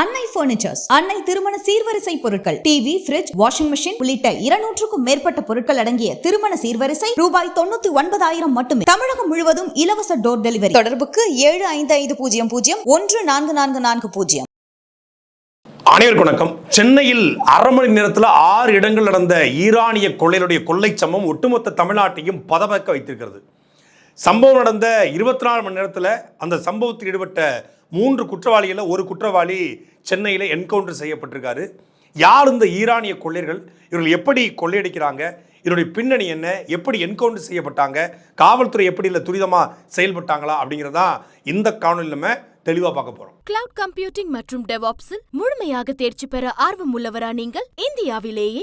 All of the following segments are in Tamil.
அன்னை பர்னிச்சர்ஸ் அன்னை திருமண சீர்வரிசை பொருட்கள். டிவி ஃபிரிட்ஜ் வாஷிங் மெஷின் உள்ளிட்ட இருநூற்றுக்கும் மேற்பட்ட பொருட்கள் அடங்கிய திருமண சீர்வரிசை ரூபாய் தொண்ணூத்தி ஒன்பதாயிரம் மட்டுமே. தமிழகம் முழுவதும் இலவச டோர் டெலிவரி தொடர்புக்கு ஏழு ஐந்து ஐந்து பூஜ்ஜியம் பூஜ்ஜியம் ஒன்று நான்கு நான்கு நான்கு பூஜ்ஜியம். அனைவருக்கும் வணக்கம். சென்னையில் அரை மணி நேரத்தில் ஆறு இடங்கள் நடந்த ஈரானிய கொள்ளையினுடைய கொள்ளை சம்பவம் ஒட்டுமொத்த தமிழ்நாட்டையும் பதபக்க வைத்திருக்கிறது. சம்பவம் நடந்த இருபத்தி நாலு மணி நேரத்தில் அந்த சம்பவத்தில் ஈடுபட்ட மூன்று குற்றவாளிகளில் ஒரு குற்றவாளி சென்னையில் என்கவுண்டர் செய்யப்பட்டிருக்காரு. யார் இந்த ஈரானிய கொள்ளையர்கள்? இவர்கள் எப்படி கொள்ளையடிக்கிறாங்க? இதனுடைய பின்னணி என்ன? எப்படி என்கவுண்டர் செய்யப்பட்டாங்க? காவல்துறை எப்படி இல்லை துரிதமாக செயல்பட்டாங்களா? அப்படிங்கிறதா இந்த காணொலி நம்ம தெளிவாக பார்க்க போகிறோம் கிளவுட் கம்ப்யூட்டிங் மற்றும் டெவாப்ஸில் முழுமையாக தேர்ச்சி பெற ஆர்வம் உள்ளவரா நீங்கள்? இந்தியாவிலேயே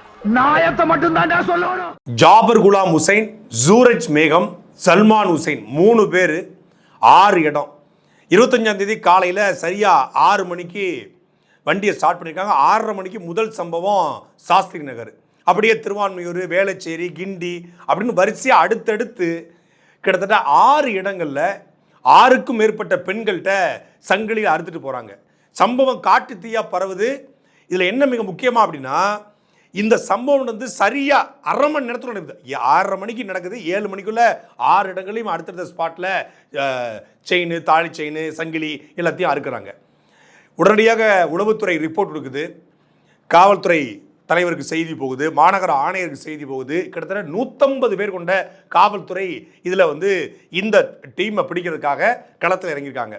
நாயத்தை மட்டும் தான்டா சொல்லணும். ஜாபர் குலாம் ஹுசைன் ஜூரஜ் மேகம் சல்மான் ஹுசைன் மூணு பேர் ஆறு இடம். இருபத்தஞ்சாம் தேதி காலையில் சரியாக ஆறு மணிக்கு வண்டியை ஸ்டார்ட் பண்ணியிருக்காங்க ஆறரை மணிக்கு முதல் சம்பவம் சாஸ்திரி நகர். அப்படியே திருவான்மையூர் வேளச்சேரி கிண்டி அப்படின்னு வரிசையாக அடுத்தடுத்து கிட்டத்தட்ட ஆறு இடங்களில் ஆறுக்கும் மேற்பட்ட பெண்கள்கிட்ட சங்கிலியில் அறுத்துட்டு போகிறாங்க சம்பவம் காட்டு தீயாக பரவுது. இதில் என்ன மிக முக்கியமாக அப்படின்னா இந்த சம்பவம் வந்து சரியாக அரை மணி நேரத்தில் நடக்குது. ஆறரை மணிக்கு நடக்குது. ஏழு மணிக்குள்ள ஆறு இடங்களையும் அடுத்தடுத்த ஸ்பாட்டில் செயின் தாலி செயின் சங்கிலி எல்லாத்தையும் அறுக்கிறாங்க. உடனடியாக உளவுத்துறை ரிப்போர்ட் கொடுக்குது. காவல்துறை தலைவருக்கு செய்தி போகுது. மாநகர ஆணையருக்கு செய்தி போகுது. கிட்டத்தட்ட நூற்றம்பது பேர் கொண்ட காவல்துறை இதில் வந்து இந்த டீமை பிடிக்கிறதுக்காக களத்தில் இறங்கியிருக்காங்க.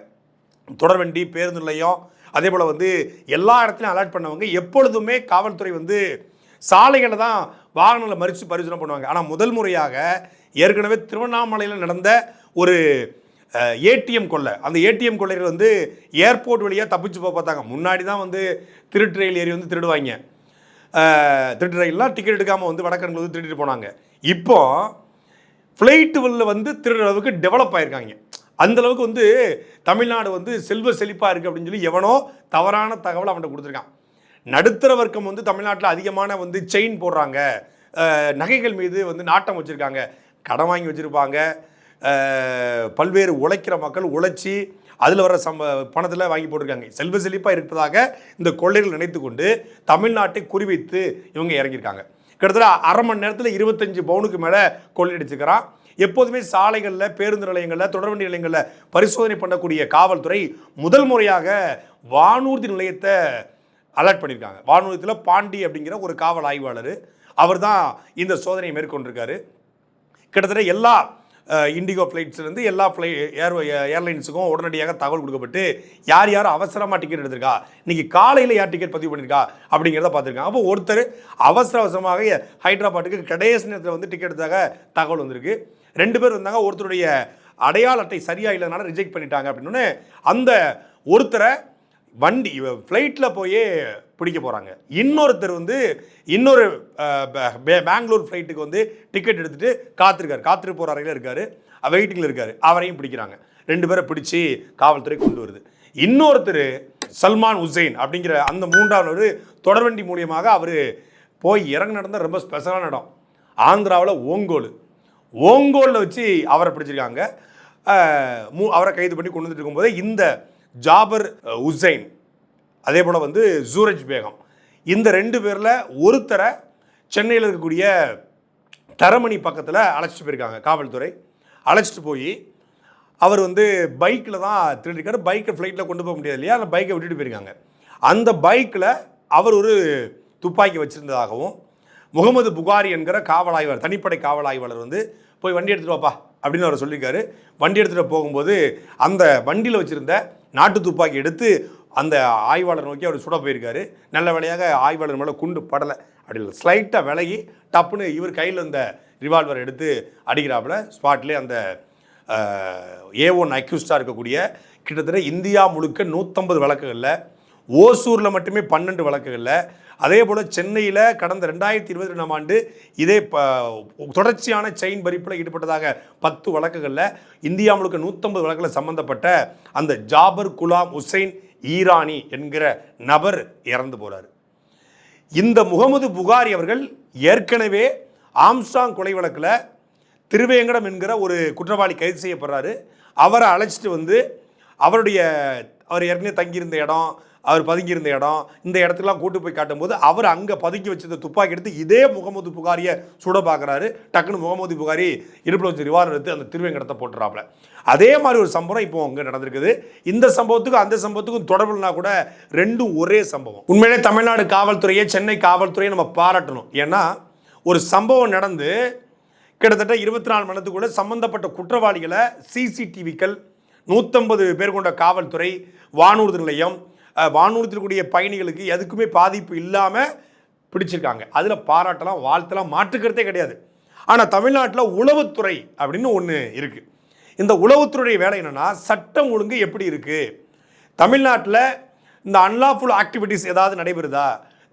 தொடர்வண்டி பேருந்து நிலையம் அதே போல் வந்து எல்லா இடத்துலையும் அலர்ட் பண்ணவங்க எப்பொழுதுமே காவல்துறை வந்து சாலைகளை தான் வாகனங்களை மறித்து பரிசோதனை பண்ணுவாங்க. ஆனால் முதல் முறையாக ஏற்கனவே திருவண்ணாமலையில் நடந்த ஒரு ஏடிஎம் கொள்ளை. அந்த ஏடிஎம் கொள்ளைகள் வந்து ஏர்போர்ட் வழியாக தப்பிச்சு போக பார்த்தாங்க. முன்னாடி தான் வந்து திருட்டு ரயில் ஏறி வந்து திருடுவாங்க. திருட்டு ரயில்லாம் டிக்கெட் எடுக்காமல் வந்து வடக்கன்கள் வந்து திருடிட்டு போனாங்க. இப்போ ஃப்ளைட்டு வெளில வந்து திருடுற அளவுக்கு டெவலப் ஆயிருக்காங்க. அந்தளவுக்கு வந்து தமிழ்நாடு வந்து செல்வ செழிப்பாக இருக்குது அப்படின்னு சொல்லி எவனோ தவறான தகவலை அவன்கிட்ட கொடுத்துருக்கான். நடுத்தர வர்க்கம் வந்து தமிழ்நாட்டில் அதிகமான வந்து செயின் போடுறாங்க. நகைகள் மீது வந்து நாட்டம் வச்சுருக்காங்க. கடன் வாங்கி வச்சுருப்பாங்க. பல்வேறு உழைக்கிற மக்கள் உழைச்சி அதில் வர சம்ப பணத்தில் வாங்கி போட்டிருக்காங்க. செல்வ செழிப்பாக இருப்பதாக இந்த கொள்ளைகள் நினைத்து கொண்டு தமிழ்நாட்டை குறிவைத்து இவங்க இறங்கியிருக்காங்க. கிட்டத்தட்ட அரை மணி நேரத்தில் இருபத்தஞ்சு பவுனுக்கு மேலே கொள்ளையடிச்சுக்கிறான் எப்போதுமே சாலைகளில் பேருந்து நிலையங்களில் தொடர்வண்டி நிலையங்களில் பரிசோதனை பண்ணக்கூடிய காவல்துறை முதல் முறையாக வானூர்தி நிலையத்தை அலர்ட் பண்ணியிருக்காங்க. வானூர்தியில் பாண்டி அப்படிங்கிற ஒரு காவல் ஆய்வாளர் அவர் தான் இந்த சோதனையை மேற்கொண்டிருக்காரு. கிட்டத்தட்ட எல்லா இண்டிகோ ஃப்ளைட்ஸ்லேருந்து எல்லா ஃப்ளை ஏர் ஏர்லைன்ஸுக்கும் உடனடியாக தகவல் கொடுக்கப்பட்டு யார் யார் அவசரமாக டிக்கெட் எடுத்திருக்கா இன்றைக்கி காலையில் யார் டிக்கெட் பதிவு பண்ணியிருக்கா அப்படிங்கிறத பார்த்துருக்காங்க. அப்போ ஒருத்தர் அவசர அவசரமாக ஹைதராபாத்துக்கு கடைசி நேரத்தில் வந்து டிக்கெட் எடுத்தாக தகவல் வந்திருக்கு. ரெண்டு பேர் வந்தாங்க ஒருத்தருடைய அடையாள அட்டை சரியாக இல்லைனால ரிஜெக்ட் பண்ணிட்டாங்க அப்படின்னு அந்த ஒருத்தரை வண்டி ஃப்ளைட்டில் போய் பிடிக்க போகிறாங்க இன்னொருத்தர் வந்து இன்னொரு பே- பெங்களூர் ஃப்ளைட்டுக்கு வந்து டிக்கெட் எடுத்துகிட்டு காத்திருக்காரு. காத்திரு போகிற அறையில் இருக்கார். வெயிட்டிங்கில் இருக்கார். அவரையும் பிடிக்கிறாங்க. ரெண்டு பேரை பிடிச்சி காவல்துறை கொண்டு வருது. இன்னொருத்தர் சல்மான் உசைன் அப்படிங்கிற அந்த மூன்றாவது தொடர்வண்டி மூலியமாக அவர் போய் இறங்க நடந்த ரொம்ப ஸ்பெஷலான இடம். ஆந்திராவில் ஓங்கோல். ஓங்கோலில் வச்சு அவரை பிடிச்சிருக்காங்க. மூ- அவரை கைது பண்ணி கொண்டு வந்துட்டு இருக்கும்போது இந்த ஜாபர் உசைன். அதே போல் வந்து சூரஜ் பேகம். இந்த ரெண்டு பேரில் ஒருத்தரை சென்னையில் இருக்கக்கூடிய தரமணி பக்கத்தில் அழைச்சிட்டு போயிருக்காங்க காவல்துறை. அழைச்சிட்டு போய் அவர் வந்து பைக்கில் தான் திருடிருக்காரு பைக்கை ஃப்ளைட்டில் கொண்டு போக முடியாது இல்லையா? அந்த பைக்கை விட்டுட்டு போயிருக்காங்க. அந்த பைக்கில் அவர் ஒரு துப்பாக்கி வச்சுருந்ததாகவும் முகமது புகாரி என்கிற காவல் ஆய்வாளர் தனிப்படை காவல் ஆய்வாளர் வந்து போய் வண்டி எடுத்துகிட்டு வாப்பா அப்படின்னு அவர் சொல்லியிருக்காரு. வண்டி எடுத்துகிட்டு போகும்போது அந்த வண்டியில் வச்சுருந்த நாட்டு துப்பாக்கி எடுத்து அந்த ஆய்வாளர் நோக்கி அவர் சுட போயிருக்காரு. நல்ல வேலையாக ஆய்வாளர் மேலே குண்டு படலை. அப்படி இல்லை ஸ்லைட்டாக விலகி டப்புன்னு இவர் கையில் அந்த ரிவால்வர் எடுத்து அடிக்கிறாப்புல. ஸ்பாட்லேயே அந்த ஏ ஒன் அக்யூஸ்டாக இருக்கக்கூடிய கிட்டத்தட்ட இந்தியா முழுக்க நூற்றம்பது வழக்குகளில் ஓசூரில் மட்டுமே பன்னெண்டு வழக்குகளில் அதே போல் சென்னையில் கடந்த ரெண்டாயிரத்தி இருபத்தி ரெண்டாம் ஆண்டு இதே ப தொடர்ச்சியான செயின் பறிப்பில் ஈடுபட்டதாக பத்து வழக்குகளில் இந்தியா முழுக்க நூற்றம்பது வழக்கில் சம்பந்தப்பட்ட அந்த ஜாபர் குலாம் ஹுசைன் ஈரானி என்கிற நபர் இறந்து போகிறார் இந்த முகமது புகாரி அவர்கள் ஏற்கனவே ஆம்ஸ்டாங் கொலை வழக்கில் திருவேங்கடம் என்கிற ஒரு குற்றவாளி கைது செய்யப்படுறாரு. அவரை அழைச்சிட்டு வந்து அவருடைய அவர் ஏற்கனவே தங்கியிருந்த இடம் அவர் பதுங்கியிருந்த இடம் இந்த இடத்துக்குலாம் கூட்டு போய் காட்டும்போது அவர் அங்கே பதுக்கி வச்சிருந்த துப்பாக்கி எடுத்து இதே முகமது புகாரியை சுட பார்க்குறாரு டக்குன்னு முகமது புகாரி இடுப்பில் வச்சு ரிவால்வர் எடுத்து அந்த திருவேங்கடத்தை போட்டுறாப்புல. அதே மாதிரி ஒரு சம்பவம் இப்போ அங்கே நடந்திருக்குது. இந்த சம்பவத்துக்கும் அந்த சம்பவத்துக்கும் தொடர்புனா கூட ரெண்டும் ஒரே சம்பவம். உண்மையிலே தமிழ்நாடு காவல்துறையை சென்னை காவல்துறையை நம்ம பாராட்டணும். ஏன்னா ஒரு சம்பவம் நடந்து கிட்டத்தட்ட இருபத்தி நாலு மணி நேரத்துக்குள்ள சம்பந்தப்பட்ட குற்றவாளிகளை சிசிடிவிக்கள் நூற்றம்பது பேர் கொண்ட காவல்துறை வானூர்தி நிலையம் அஹ், கூடிய பயணிகளுக்கு எதுக்குமே பாதிப்பு இல்லாமல் பிடிச்சிருக்காங்க. அதில் பாராட்டலாம் வாழ்த்தலாம் மாற்றுக்கிறதே கிடையாது. ஆனால் தமிழ்நாட்டில் உளவுத்துறை அப்படின்னு ஒன்று இருக்குது இந்த உளவுத்துறை வேலை என்னென்னா சட்டம் ஒழுங்கு எப்படி இருக்குது தமிழ்நாட்டில் இந்த அன்லாஃபுல் ஆக்டிவிட்டீஸ் ஏதாவது நடைபெறுதா?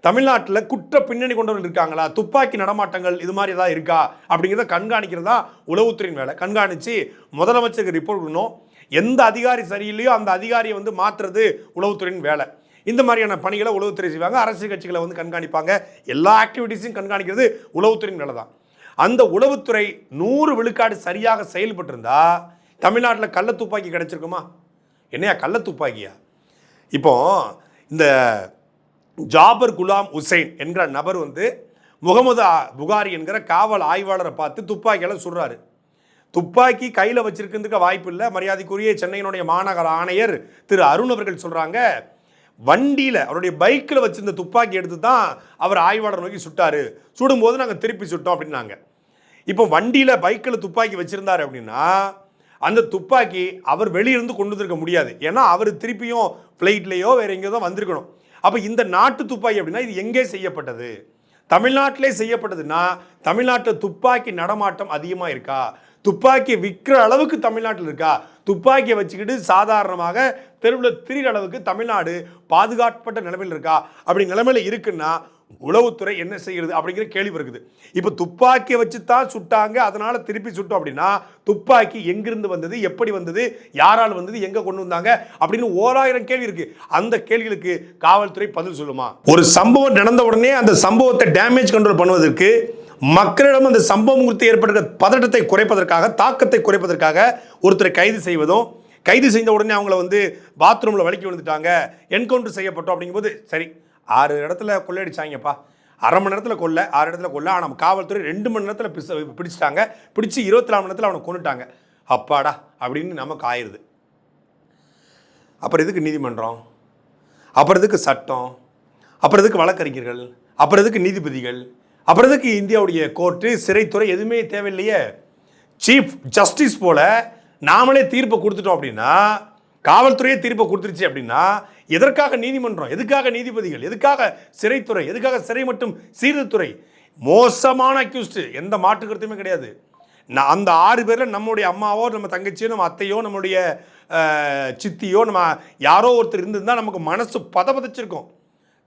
தமிழ்நாட்டில் குற்ற பின்னணி கொண்டவர்கள் இருக்காங்களா? துப்பாக்கி நடமாட்டங்கள் இது மாதிரி ஏதாவது இருக்கா? அப்படிங்கிறத கண்காணிக்கிறதா உளவுத்துறையின் வேலை. கண்காணித்து முதலமைச்சருக்கு ரிப்போர்ட் கொடுக்கணும். எந்த அதிகாரி சரியில்லையோ அந்த அதிகாரியை வந்து மாற்றுறது உளவுத்துறையின் வேலை. இந்த மாதிரியான பணிகளை உளவுத்துறை செய்வாங்க. அரசியல் கட்சிகளை வந்து கண்காணிப்பாங்க. எல்லா ஆக்டிவிட்டீஸையும் கண்காணிக்கிறது உளவுத்துறையின் வேலை தான். அந்த உளவுத்துறை நூறு விழுக்காடு சரியாக செயல்பட்டிருந்தா தமிழ்நாட்டில் கள்ள துப்பாக்கி கிடச்சிருக்குமா? என்னையா கள்ள துப்பாக்கியா? இப்போ இந்த ஜாபர் குலாம் ஹுசைன் என்கிற நபர் வந்து முகமது புகாரி என்கிற காவல் ஆய்வாளரை பார்த்து துப்பாக்கியால் சுடுறாரு. துப்பாக்கி கையில் வச்சிருக்கிறதுக்கு வாய்ப்பு இல்லை. மரியாதைக்குரிய சென்னையினுடைய மாநகர ஆணையர் திரு அருண் அவர்கள் சொல்கிறாங்க வண்டியில் அவருடைய பைக்கில் வச்சிருந்த துப்பாக்கி எடுத்து தான் அவர் ஆய்வாளர் நோக்கி சுட்டாரு. சுடும்போது நாங்கள் திருப்பி சுட்டோம் அப்படின்னாங்க. இப்போ வண்டியில் பைக்கில் துப்பாக்கி வச்சுருந்தார் அப்படின்னா அந்த துப்பாக்கி அவர் வெளியிருந்து கொண்டு வந்திருக்க முடியாது. ஏன்னா அவர் திருப்பியும் ஃப்ளைட்லேயோ வேறு எங்கேயோ தான் வந்திருக்கணும். அப்போ இந்த நாட்டு துப்பாக்கி அப்படின்னா இது எங்கே செய்யப்பட்டது? தமிழ்நாட்டிலே செய்யப்பட்டதுன்னா தமிழ்நாட்டில் துப்பாக்கி நடமாட்டம் அதிகமாக இருக்கா? துப்பாக்கி விற்கிற அளவுக்கு தமிழ்நாட்டில் இருக்கா? துப்பாக்கியை வச்சுக்கிட்டு சாதாரணமாக தெருவில் திரிகிற அளவுக்கு தமிழ்நாடு பாதுகாக்கப்பட்ட நிலைமையில் இருக்கா? அப்படி நிலைமையில் இருக்குன்னா உளவுத்துறை என்ன செய்கிறது அப்படிங்கிற கேள்வி இருக்குது இப்போ துப்பாக்கியை வச்சு தான் சுட்டாங்க அதனால் திருப்பி சுட்டோம் அப்படின்னா துப்பாக்கி எங்கிருந்து வந்தது எப்படி வந்தது யாரால் வந்தது எங்கே கொண்டு வந்தாங்க அப்படின்னு ஓராயிரம் கேள்வி இருக்கு. அந்த கேள்விகளுக்கு காவல்துறை பதில் சொல்லுமா? ஒரு சம்பவம் நடந்த உடனே அந்த சம்பவத்தை டேமேஜ் கண்ட்ரோல் பண்ணுவதற்கு மக்களிடம் அந்த சம்பவம் குறித்து ஏற்படுகிற பதட்டத்தை குறைப்பதற்காக தாக்கத்தை குறைப்பதற்காக ஒருத்தரை கைது செய்வதும் கைது செய்த உடனே அவங்கள வந்து பாத்ரூமில் வலிக்கி விழுந்துட்டாங்க என்கவுண்டர் செய்யப்பட்டோம் அப்படிங்கும்போது சரி ஆறு இடத்துல கொள்ளையடிச்சாங்கப்பா. அரை மணி நேரத்தில் கொல்ல ஆறு இடத்துல கொல்ல. ஆனால் காவல்துறை ரெண்டு மணி நேரத்தில் பிடிச்ச பிடிச்சிட்டாங்க. பிடிச்சி இருபத்தி நாலு மணி நேரத்தில் அவனை கொண்டுட்டாங்க அப்பாடா அப்படின்னு நமக்கு ஆயிடுது. அப்புறம் எதுக்கு நீதிமன்றம்? அப்புறம் எதுக்கு சட்டம்? அப்புறம் எதுக்கு வழக்கறிஞர்கள்? அப்புறம் எதுக்கு நீதிபதிகள்? அப்புறம் எதுக்கு இந்தியாவுடைய கோர்ட்டு சிறைத்துறை எதுவுமே தேவையில்லையே? சீஃப் ஜஸ்டிஸ் போல நாமளே தீர்ப்பை கொடுத்துட்டோம் அப்படின்னா காவல்துறையே தீர்ப்பை கொடுத்துருச்சு அப்படின்னா எதற்காக நீதிமன்றம் எதுக்காக நீதிபதிகள் எதுக்காக சிறைத்துறை எதுக்காக சிறை மற்றும் சீர்திருத்துறை மோசமான அக்யூஸ்டு எந்த மாற்று கருத்துமே கிடையாது. நான் அந்த ஆறு பேரில் நம்முடைய அம்மாவோ நம்ம தங்கச்சியோ நம்ம அத்தையோ நம்மளுடைய சித்தியோ நம்ம யாரோ ஒருத்தர் இருந்திருந்தா நமக்கு மனசு பதபதிச்சிருக்கும்.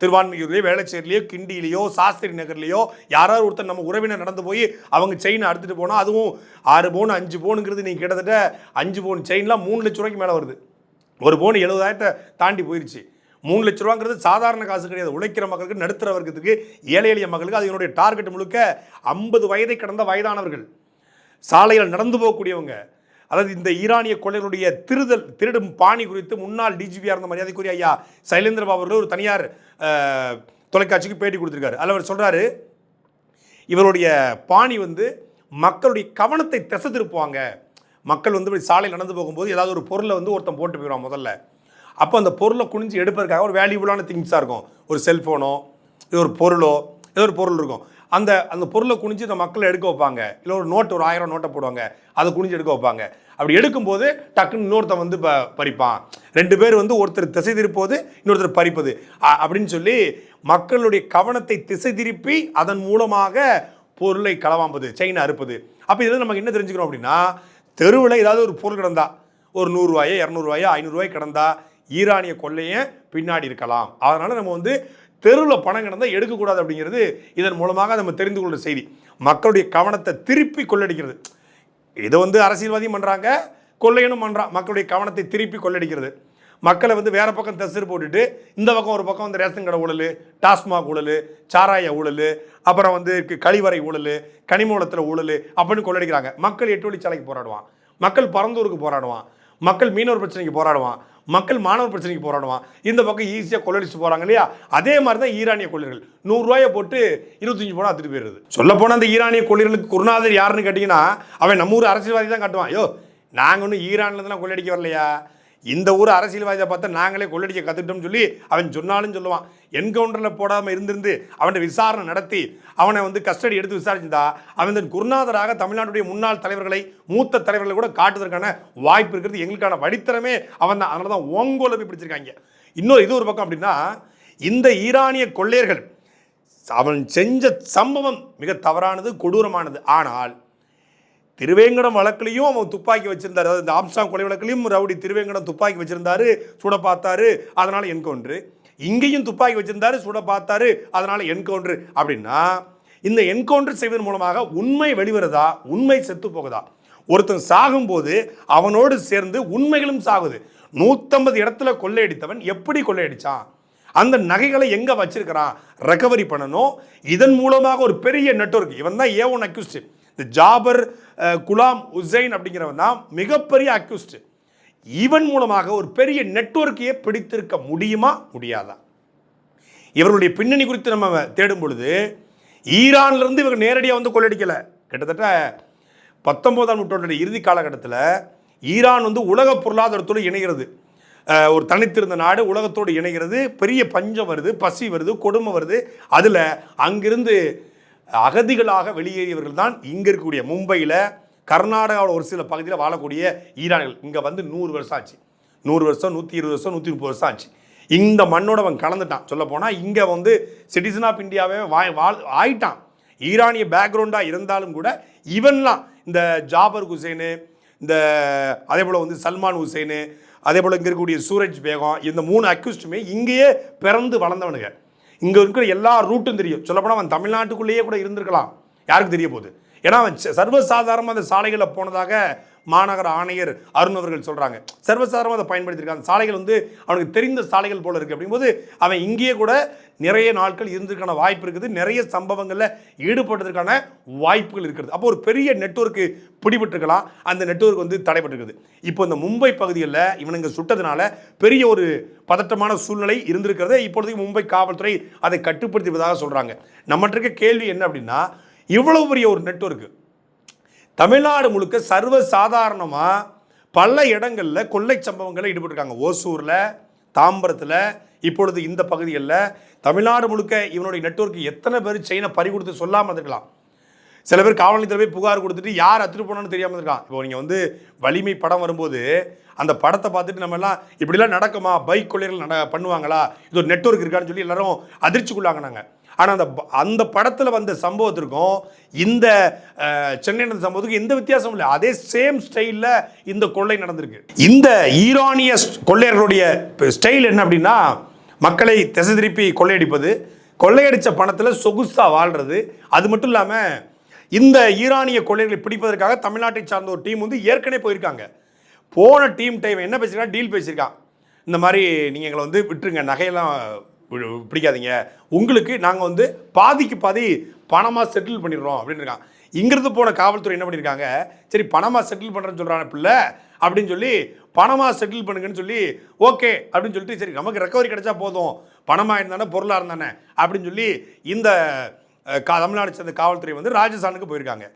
திருவான்மையூர்லேயோ வேளச்சேரிலையோ கிண்டிலேயோ சாஸ்திரி நகர்லேயோ யாராவது ஒருத்தர் நம்ம உறவினர் நடந்து போய் அவங்க செயினை அறுத்துட்டு போனால் அதுவும் ஆறு பவுன் அஞ்சு பவுனுங்கிறது நீங்கள் கிட்டத்தட்ட அஞ்சு பவுன் செயின்லாம் மூணு லட்ச ரூபாய்க்கு மேலே வருது. ஒரு போன் எழுபதாயிரத்தை தாண்டி போயிருச்சு. மூணு லட்ச ரூபாங்கிறது சாதாரண காசு கிடையாது. உழைக்கிற மக்களுக்கு நடுத்தர வர்க்கத்துக்கு ஏழை எளிய மக்களுக்கு அது என்னுடைய டார்கெட் முழுக்க ஐம்பது வயதை கடந்த வயதானவர்கள். சாலையில் நடந்து போகக்கூடியவங்க அதாவது இந்த ஈரானிய கொள்ளைகளுடைய திருதல் திருடும் பாணி குறித்து முன்னாள் டிஜிபியாக இருந்த மரியாதைக்குரிய ஐயா சைலேந்திரபாபு அவர்கள் ஒரு தனியார் தொலைக்காட்சிக்கு பேட்டி கொடுத்துருக்காரு. அதில் அவர் சொல்கிறாரு இவருடைய பாணி வந்து மக்களுடைய கவனத்தை திசை திருப்புவாங்க. மக்கள் வந்து இப்படி சாலையில் நடந்து போகும்போது ஏதாவது ஒரு பொருளை வந்து ஒருத்தன் போட்டு போயிடுவான் முதல்ல. அப்போ அந்த பொருளை குனிஞ்சு எடுப்பதற்காக ஒரு வேல்யூபுளான திங்ஸாக இருக்கும். ஒரு செல்ஃபோனோ இது ஒரு பொருளோ ஏதோ ஒரு பொருள் இருக்கும். அந்த அந்த பொருளை குனிஞ்சு இந்த மக்களை எடுக்க வைப்பாங்க. இல்லை ஒரு நோட்டு ஒரு ஆயிரம் நோட்டை போடுவாங்க. அதை குனிஞ்சு எடுக்க வைப்பாங்க. அப்படி எடுக்கும்போது டக்குன்னு இன்னொருத்தன் வந்து ப பறிப்பான். ரெண்டு பேர் வந்து ஒருத்தர் திசை திருப்போது இன்னொருத்தர் பறிப்பது. அப்படின்னு சொல்லி மக்களுடைய கவனத்தை திசை திருப்பி அதன் மூலமாக பொருளை களவாம்பது செயினை அறுப்பது. அப்போ இதில் நமக்கு என்ன தெரிஞ்சுக்கிறோம் அப்படின்னா தெருவில் ஏதாவது ஒரு பொருள் கிடந்தா ஒரு நூறுரூவாயோ இரநூறுவாயோ ஐநூறுரூவாய் கிடந்தா ஈரானிய கொள்ளையன் பின்னாடி இருக்கலாம். அதனால் நம்ம வந்து தெருவில் பணம் கிடந்தால் எடுக்கக்கூடாது அப்படிங்கிறது இதன் மூலமாக நம்ம தெரிந்து கொள்கிற செய்தி. மக்களுடைய கவனத்தை திருப்பி கொள்ளடிக்கிறது. இதை வந்து அரசியல்வாதியும் பண்ணுறாங்க கொள்ளையனும் பண்ணுறான் மக்களுடைய கவனத்தை திருப்பி கொள்ளடிக்கிறது. மக்களை வந்து வேற பக்கம் தசிர் போட்டுட்டு இந்த பக்கம் ஒரு பக்கம் வந்து ரேஷன் கடை ஊழல் டாஸ்மாக் ஊழல் சாராய ஊழல் அப்புறம் வந்து கழிவறை ஊழல் கனிமூலத்தில் ஊழல் அப்படின்னு கொள்ளடிக்கிறாங்க. மக்கள் எட்டு வழிச்சாலைக்கு போராடுவான். மக்கள் பரந்தூருக்கு போராடுவான். மக்கள் மீனவர் பிரச்சனைக்கு போராடுவான். மக்கள் மாணவர் பிரச்சனைக்கு போராடுவான். இந்த பக்கம் ஈஸியாக கொள்ளடிச்சு போகிறாங்க இல்லையா? அதே மாதிரி தான் ஈரானிய கொள்ளிர்கள் நூறுரூவாயை போட்டு இருபத்தஞ்சி போனால் அத்துட்டு போயிடுது சொல்லப்போனால் அந்த ஈரானிய கொள்ளையர்களுக்கு குருநாதர் யாருன்னு கேட்டிங்கன்னா அவன் நம்ம ஊர் அரசியல்வாதி தான் காட்டுவான். ஐயோ நாங்கள் ஒன்றும் ஈரான்லேருந்துலாம் கொள்ளடிக்க வரலையா? இந்த ஊர் அரசியல்வாதியை பார்த்தா நாங்களே கொள்ளடிக்க கற்றுக்கிட்டோம்னு சொல்லி அவன் சொன்னாலும் சொல்லுவான். என்கவுண்டரில் போடாமல் இருந்திருந்து அவனை விசாரணை நடத்தி அவனை வந்து கஸ்டடி எடுத்து விசாரிச்சிருந்தா அவன் குருநாதராக தமிழ்நாட்டுடைய முன்னாள் தலைவர்களை மூத்த தலைவர்களை கூட காட்டுவதற்கான வாய்ப்பு இருக்கிறது. எங்களுக்கான வடித்தரமே அவன் தான். அதனால தான் ஓங்கோல போய் பிடிச்சிருக்காங்க. இன்னொரு இது ஒரு பக்கம் அப்படின்னா இந்த ஈரானிய கொள்ளையர்கள் அவன் செஞ்ச சம்பவம் மிக தவறானது கொடூரமானது. ஆனால் திருவேங்கடம் வழக்குலையும் அவன் துப்பாக்கி வச்சிருந்தார். அதாவது இந்த ஆம்சாங் கொலை வழக்குலையும் ரவுடி திருவேங்கடம் துப்பாக்கி வச்சிருந்தாரு சுட பார்த்தாரு அதனால என்கவுண்ட்ரு. இங்கேயும் துப்பாக்கி வச்சிருந்தாரு சுட பார்த்தாரு அதனால என்கவுண்ட்ரு. அப்படின்னா இந்த என்கவுண்டர் செய்வதன் மூலமாக உண்மை வெளிவருதா? உண்மை செத்து போகுதா? ஒருத்தன் சாகும்போது அவனோடு சேர்ந்து உண்மைகளும் சாகுது. நூற்றம்பது இடத்துல கொள்ளையடித்தவன் எப்படி கொள்ளையடித்தான் அந்த நகைகளை எங்கே வச்சிருக்கிறான்? ரெக்கவரி பண்ணணும். இதன் மூலமாக ஒரு பெரிய நெட்வொர்க் இவன் தான் ஏ ஒன் அக்யூஸ்ட் இந்த ஜாபர் குலாம் உசைன் அப்படிங்கிறவன் தான் மிகப்பெரிய அக்யூஸ்ட் இவன் மூலமாக ஒரு பெரிய நெட்வொர்க்கையே பிடித்திருக்க முடியுமா? முடியாதா? இவருடைய பின்னணி குறித்து நம்ம தேடும் பொழுது ஈரான்லேருந்து இவங்க நேரடியாக வந்து கொள்ளடிக்கலை. கிட்டத்தட்ட பத்தொன்பதாம் நூற்றாண்டுடைய இறுதி காலகட்டத்தில் ஈரான் வந்து உலக பொருளாதாரத்தோடு இணைகிறது. ஒரு தனித்திருந்த நாடு உலகத்தோடு இணைகிறது. பெரிய பஞ்சம் வருது பசி வருது கொடுமை வருது. அதில் அங்கிருந்து அகதிகளாக வெளியேறியவர்கள் தான் இங்கே இருக்கக்கூடிய மும்பையில் கர்நாடகாவில் ஒரு சில பகுதியில் வாழக்கூடிய ஈரானிகள். இங்கே வந்து நூறு வருஷம் ஆச்சு. நூறு வருஷம் நூற்றி இருபது வருஷம் நூற்றி முப்பது வருஷம் ஆச்சு. இந்த மண்ணோட அவன் கலந்துட்டான். சொல்ல போனால் இங்கே வந்து சிட்டிசன் ஆஃப் இந்தியாவே வாய் வாழ் ஆயிட்டான். ஈரானிய பேக்ரவுண்டாக இருந்தாலும் கூட இவன்லாம் இந்த ஜாபர் ஹுசைனு இந்த அதே போல் வந்து சல்மான் ஹுசைனு அதே போல் இங்கே இருக்கக்கூடிய சூரஜ் பேகம் இந்த மூணு அக்யூஸ்டுமே இங்கேயே பிறந்து வளர்ந்தவனுங்க. இங்கே இருக்கிற எல்லா ரூட்டும் தெரியும். சொல்லப்போனால் அவன் தமிழ்நாட்டுக்குள்ளேயே கூட இருந்திருக்கலாம். யாருக்கு தெரிய போகுது? ஏன்னா அவன் சர்வசாதாரணமாக அந்த சாலைகளில் போனதாக மாநகர ஆணையர் அருண் அவர்கள் சொல்கிறாங்க சர்வசாதாரமாக அதை பயன்படுத்தியிருக்காங்க. சாலைகள் வந்து அவனுக்கு தெரிந்த சாலைகள் போல இருக்குது அப்படிங்கும்போது அவன் இங்கேயே கூட நிறைய நாட்கள் இருந்ததுக்கான வாய்ப்பு இருக்குது. நிறைய சம்பவங்களில் ஈடுபட்டதற்கான வாய்ப்புகள் இருக்கிறது. அப்போ ஒரு பெரிய நெட்வொர்க்கு பிடிபட்டிருக்கலாம். அந்த நெட்வொர்க் வந்து தடைபட்டிருக்குது. இப்போ இந்த மும்பை பகுதியில் இவனுங்க சுட்டதுனால பெரிய ஒரு பதட்டமான சூழ்நிலை இருந்திருக்கிறத இப்பொழுதைக்கு மும்பை காவல்துறை அதை கட்டுப்படுத்துவதாக சொல்கிறாங்க நம்மகிட்ட இருக்க கேள்வி என்ன அப்படின்னா இவ்வளவு பெரிய ஒரு நெட்வொர்க்கு தமிழ்நாடு முழுக்க சர்வ சாதாரணமாக பல இடங்களில் கொள்ளை சம்பவங்களில் ஈடுபட்டிருக்காங்க. ஓசூரில் தாம்பரத்தில் இப்பொழுது இந்த பகுதிகளில். தமிழ்நாடு முழுக்க இவனுடைய நெட்வொர்க் எத்தனை பேர் செயினை பறி கொடுத்து சொல்லாமல் இருந்திருக்கலாம். சில பேர் காவல் நிலையத்தில் போய் புகார் கொடுத்துட்டு யார் அத்துட்டு போனான்னு தெரியாமல் இருக்கான் இப்போ நீங்கள் வந்து வலிமை படம் வரும்போது அந்த படத்தை பார்த்துட்டு நம்ம எல்லாம் இப்படிலாம் நடக்குமா? பைக் கொள்ளையர்கள் நட பண்ணுவாங்களா? இது ஒரு நெட்வொர்க் இருக்கான்னு சொல்லி எல்லாரும் அதிர்ச்சிக்குள்ளாங்கினாங்க ஆனால் அந்த ப- அந்த படத்தில் வந்த சம்பவத்திற்கும் இந்த சென்னை நடந்த சம்பவத்துக்கும் எந்த வித்தியாசமும் இல்லை. அதே சேம் ஸ்டைலில் இந்த கொள்ளை நடந்திருக்கு. இந்த ஈரானிய கொள்ளையர்களுடைய ஸ்டைல் என்ன அப்படின்னா மக்களை திசை திருப்பி கொள்ளையடிப்பது. கொள்ளையடித்த பணத்தில் சொகுசா வாழ்றது. அது மட்டும் இல்லாமல் இந்த ஈரானிய கொள்ளையர்களை பிடிப்பதற்காக தமிழ்நாட்டை சார்ந்த ஒரு டீம் வந்து ஏற்கனவே போயிருக்காங்க. போன டீம் டைம் என்ன பேசியிருக்காங்க டீல் பேசியிருக்கான் இந்த மாதிரி நீங்கள் எங்களை வந்து விட்டுருங்க. நகையெல்லாம் பிடிக்காதீங்க. உங்களுக்கு நாங்கள் வந்து பாதிக்கு பாதி பணமாக செட்டில் பண்ணிடுறோம் அப்படின்னு இருக்கான். இங்கிருந்து போன காவல்துறை என்ன பண்ணியிருக்காங்க சரி பணமாக செட்டில் பண்ணுறேன்னு சொல்கிறான பிள்ளை அப்படின்னு சொல்லி பணமாக செட்டில் பண்ணுங்கன்னு சொல்லி ஓகே அப்படின்னு சொல்லிட்டு சரி நமக்கு ரெக்கவரி கிடைச்சா போதும். பணமாக இருந்தானே பொருளாக இருந்தானே அப்படின்னு சொல்லி இந்த கா தமிழ்நாடு சேர்ந்த காவல்துறை வந்து ராஜஸ்தானுக்கு போயிருக்காங்க.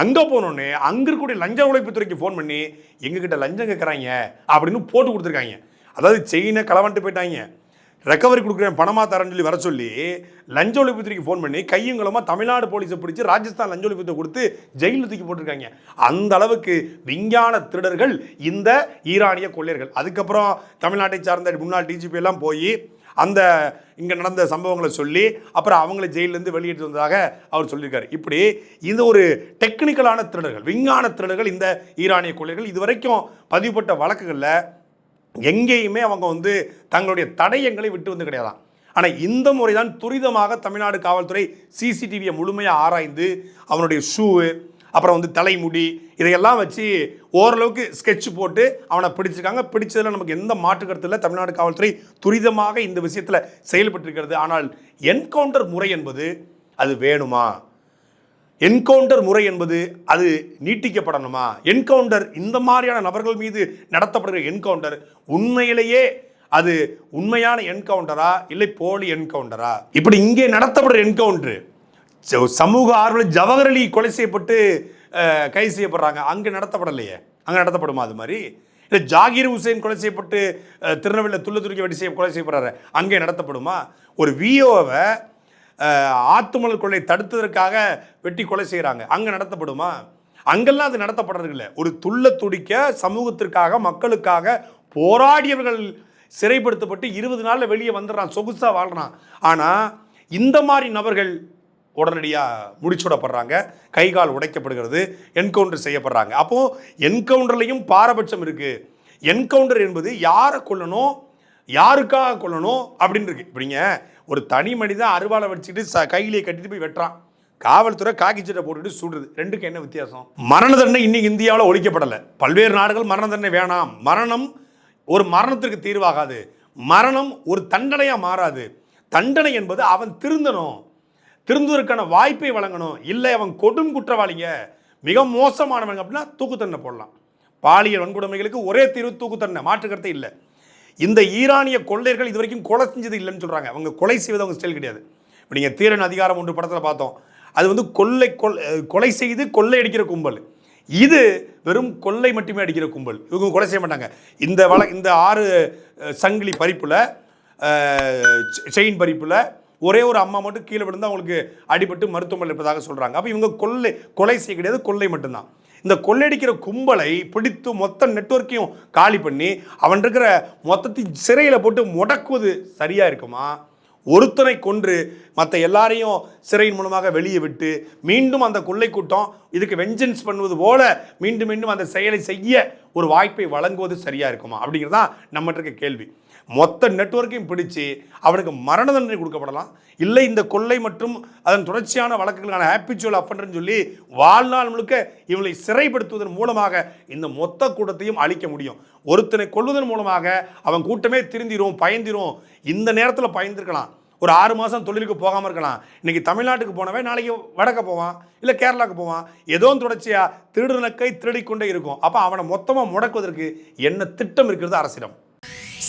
அங்கே போனோடனே அங்கே இருக்கக்கூடிய லஞ்ச ஒழிப்புத்துறைக்கு ஃபோன் பண்ணி எங்ககிட்ட லஞ்சம் கேட்குறாங்க அப்படின்னு போட்டு கொடுத்துருக்காங்க. அதாவது செயினை களவன்ட்டு போயிட்டாங்க. ரெக்கவரி கொடுக்குறேன் பணமாக தரேன்னு சொல்லி வர சொல்லி லஞ்ச ஒழிப்புத்துறைக்கு ஃபோன் பண்ணி கையுங்களமாக தமிழ்நாடு போலீஸை பிடிச்சி ராஜஸ்தான் லஞ்ச ஒழிப்புத்தை கொடுத்து ஜெயிலில் தூக்கி போட்டிருக்காங்க. அந்த அளவுக்கு விஞ்ஞான திருடர்கள் இந்த ஈரானிய கொள்ளையர்கள். அதுக்கப்புறம் தமிழ்நாட்டை சார்ந்த முன்னாள் டிஜிபி எல்லாம் போய் அந்த இங்கே நடந்த சம்பவங்களை சொல்லி அப்புறம் அவங்கள ஜெயிலேருந்து வெளியிட்டு வந்ததாக அவர் சொல்லியிருக்காரு. இப்படி இது ஒரு டெக்னிக்கலான திருடர்கள் விஞ்ஞான திருடர்கள் இந்த ஈரானிய கொள்ளையர்கள். இதுவரைக்கும் பதிவுபட்ட வழக்குகளில் எங்கேயுமே அவங்க வந்து தங்களுடைய தடயங்களை விட்டு வந்து கிடையாதான் ஆனால் இந்த முறை தான் துரிதமாக தமிழ்நாடு காவல்துறை சிசிடிவியை முழுமையாக ஆராய்ந்து அவனுடைய ஷூவு அப்புறம் வந்து தலைமுடி இதையெல்லாம் வச்சு ஓரளவுக்கு ஸ்கெட்ச் போட்டு அவனை பிடிச்சிருக்காங்க. பிடிச்சதில் நமக்கு எந்த மாற்று கருத்து இல்லை. தமிழ்நாடு காவல்துறை துரிதமாக இந்த விஷயத்தில் செயல்பட்டிருக்கிறது. ஆனால் என்கவுண்டர் முறை என்பது அது வேணுமா? என்கவுண்டர் முறை என்பது அது நீட்டிக்கப்படணுமா? என்கவுண்டர் இந்த மாதிரியான நபர்கள் மீது நடத்தப்படுகிற என்கவுண்டர் உண்மையிலேயே அது உண்மையான என்கவுண்டரா இல்லை போலி என்கவுண்டரா இப்படி இங்கே நடத்தப்படுற என்கவுண்டரு சமூக ஆர்வலர் ஜவஹர் அலி கொலை செய்யப்பட்டு கைது செய்யப்படுறாங்க. அங்கே நடத்தப்படலையே. அங்கே நடத்தப்படுமா அது மாதிரி? இல்லை ஜாகிர் ஹுசைன் கொலை செய்யப்பட்டு திருநெல்வேலியில் துள்ள துருக்கி வெட்டி செய்ய கொலை செய்யப்படுறாரு. அங்கே நடத்தப்படுமா? ஒரு விஓவை ஆத்துமணல் கொள்ளை தடுத்ததற்காக வெட்டி கொலை செய்கிறாங்க அங்கே நடத்தப்படுமா? அங்கெல்லாம் அது நடத்தப்படுறதில்லை ஒரு துள்ள துடிக்க சமூகத்திற்காக மக்களுக்காக போராடியவர்கள் சிறைப்படுத்தப்பட்டு இருபது நாளில் வெளியே வந்துடுறான் சொகுசாக வாழ்றான். ஆனால் இந்த மாதிரி நபர்கள் உடனடியாக முடிச்சுடப்படுறாங்க. கை கால் உடைக்கப்படுகிறது என்கவுண்டர் செய்யப்படுறாங்க. அப்போது என்கவுண்டர்லையும் பாரபட்சம் இருக்குது என்கவுண்டர் என்பது யாரை கொல்லணும்? யாருக்காக கொல்லணும் அப்படின்னு இருக்கு. இப்படிங்க ஒரு தனி மனிதன் அருவாளை வச்சுக்கிட்டு ச கையிலேயே கட்டிட்டு போய் வெட்டுறான். காவல்துறை காக்கி சட்டை போட்டுட்டு சுடுறது. ரெண்டுக்கு என்ன வித்தியாசம்? மரண தண்டனை இன்னைக்கு இந்தியாவில் ஒழிக்கப்படலை. பல்வேறு நாடுகள் மரண தண்டனை வேணாம். மரணம் ஒரு மரணத்திற்கு தீர்வாகாது. மரணம் ஒரு தண்டனையாக மாறாது. தண்டனை என்பது அவன் திருந்தணும். திருந்துவதற்கான வாய்ப்பை வழங்கணும். இல்லை அவன் கொடும் குற்றவாளிங்க. மிக மோசமானவங்க அப்படின்னா தூக்கு தண்டனை போடலாம். பாலியல் வன்கொடுமைகளுக்கு ஒரே தீர்வு தூக்கு தண்டனை இல்லை. இந்த ஈரானிய கொள்ளையர்கள் இது வரைக்கும் கொலை செஞ்சது இல்லைன்னு சொல்கிறாங்க அவங்க கொலை செய்வது அவங்க ஸ்டைல் கிடையாது. இப்போ நீங்கள் தீரன் அதிகாரம் ஒன்று படத்தில் பார்த்தோம். அது வந்து கொள்ளை கொல் கொலை செய்து கொள்ளை அடிக்கிற கும்பல். இது வெறும் கொள்ளை மட்டுமே அடிக்கிற கும்பல். இவங்க கொலை செய்ய மாட்டாங்க. இந்த வள இந்த ஆறு சங்கிலி பறிப்பில் செயின் பறிப்பில் ஒரே ஒரு அம்மா மட்டும் கீழே விழுந்து அவங்களுக்கு அடிபட்டு மருத்துவமனையில் இருப்பதாக சொல்கிறாங்க அப்போ இவங்க கொள்ளை கொலை செய்ய கிடையாது. கொள்ளை மட்டும்தான். இந்த கொள்ளையடிக்கிற கும்பலை பிடித்து மொத்த நெட்வொர்க்கையும் காலி பண்ணி அவன் இருக்கிற மொத்தத்தையும் சிறையில் போட்டு முடக்குவது சரியாக இருக்குமா? ஒருத்தனை கொன்று மற்ற எல்லாரையும் சிறையின் மூலமாக வெளியே விட்டு மீண்டும் அந்த கொள்ளை கூட்டம் இதுக்கு வெஞ்சன்ஸ் பண்ணுவது போல மீண்டும் மீண்டும் அந்த செயலை செய்ய ஒரு வாய்ப்பை வழங்குவது சரியாக இருக்குமா? அப்படிங்கிறது தான் நம்மகிட்ட இருக்க கேள்வி. மொத்த நெட்வொர்க்கையும் பிடிச்சு அவனுக்கு மரண தண்டனை கொடுக்கப்படலாம். இல்லை இந்த கொள்ளை மற்றும் அதன் தொடர்ச்சியான வழக்குகளுக்கான ஹாப்பிச்சுவல் அஃபண்டர்னு சொல்லி வாழ்நாள் முழுக்க இவங்களை சிறைப்படுத்துவதன் மூலமாக இந்த மொத்த கூட்டத்தையும் அழிக்க முடியும். ஒருத்தனை கொள்வதன் மூலமாக அவன் கூட்டமே திருந்திரும் பயந்திரும். இந்த நேரத்தில் பயந்துருக்கலாம். ஒரு ஆறு மாதம் தொழிலுக்கு போகாமல் இருக்கலாம். இன்றைக்கி தமிழ்நாட்டுக்கு போனவன் நாளைக்கு வடக்க போவான் இல்லை கேரளாவுக்கு போவான். ஏதோ தொடர்ச்சியாக திருடுனக்கை திருடிக்கொண்டே இருக்கும். அப்போ அவனை மொத்தமாக முடக்குவதற்கு என்ன திட்டம் இருக்கிறது அரசிடம்?